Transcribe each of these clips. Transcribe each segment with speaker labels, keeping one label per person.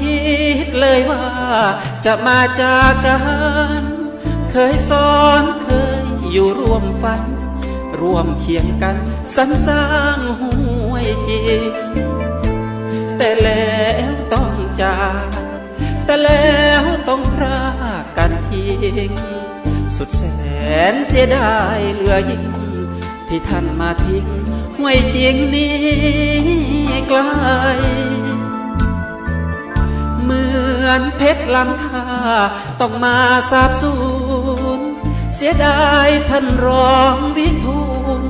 Speaker 1: คิดเลยว่าจะมาจากกัน เคยสอนเคยอยู่ร่วมฝัน ร่วมเคียงกันสรรสร้างห้วยจริงแต่แล้วต้องจากแต่แล้วต้องพรากกันทิ้งสุดแสนเสียดายเหลือยิ่งที่ท่านมาทิ้งห้วยจริงนี้ไกล อนเพชรลำค่าต้องมาสาบสูญเสียดายท่านรองวิทูล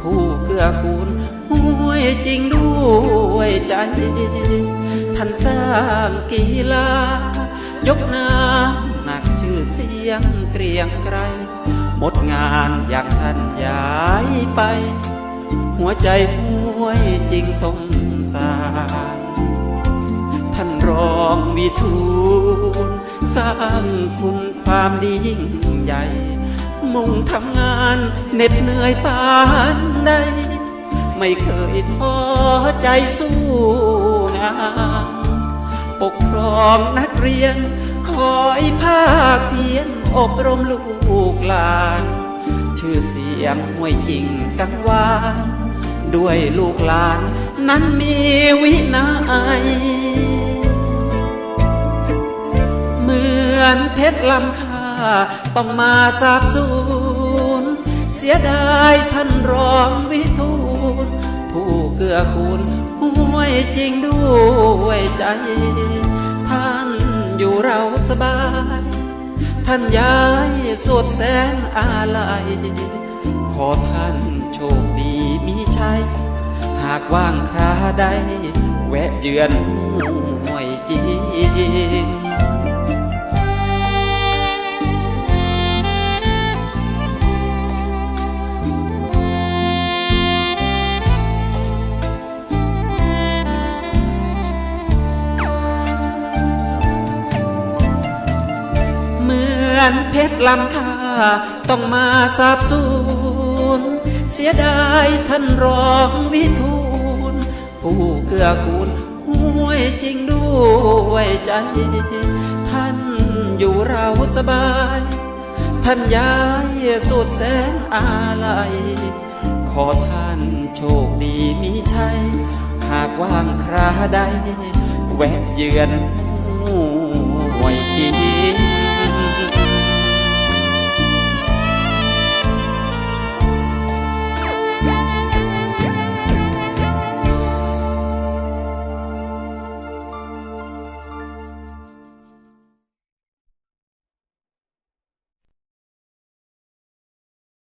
Speaker 1: ผู้เกื้อกูลห้วยจริงด้วยใจ ท่านสร้างกีฬายกน้ำหนักชื่อเสียงเกรียงไกรหมดงานอยากท่านย้ายไป หัวใจห้วยจริงสงสาร รองวิทูลสร้างคุณความดียิ่งใหญ่ มุ่งทำงานเหน็ดเหนื่อยปานใด ไม่เคยท้อใจสู้งานปกครองนักเรียน คอยภาคเพียนอบรมลูกหลาน ชื่อเสียงห้วยจริงกังวานด้วยลูกหลานนั้นมีวินัย อนเพชรลำค่าต้องมาสาบสูญเสียดายท่านรองวิทูลผู้เกื้อกูลห้วยจริงด้วยใจ ท่านอยู่เราสบาย ท่านย้ายสวดแสนอาลัย ขอท่านโชคดีมีชัย หากว่างคราใด แวะเยือนห้วยจริง นเพชรลำค่าต้องมาสาบสูญเสียดายท่านรองวิทูลผู้เกื้อกูลห้วยจริงด้วยใจ ท่านอยู่เราสบาย ท่านย้ายสุดแสนอาลัย ขอท่านโชคดีมีชัย หากว่างคราใด แวะเยือน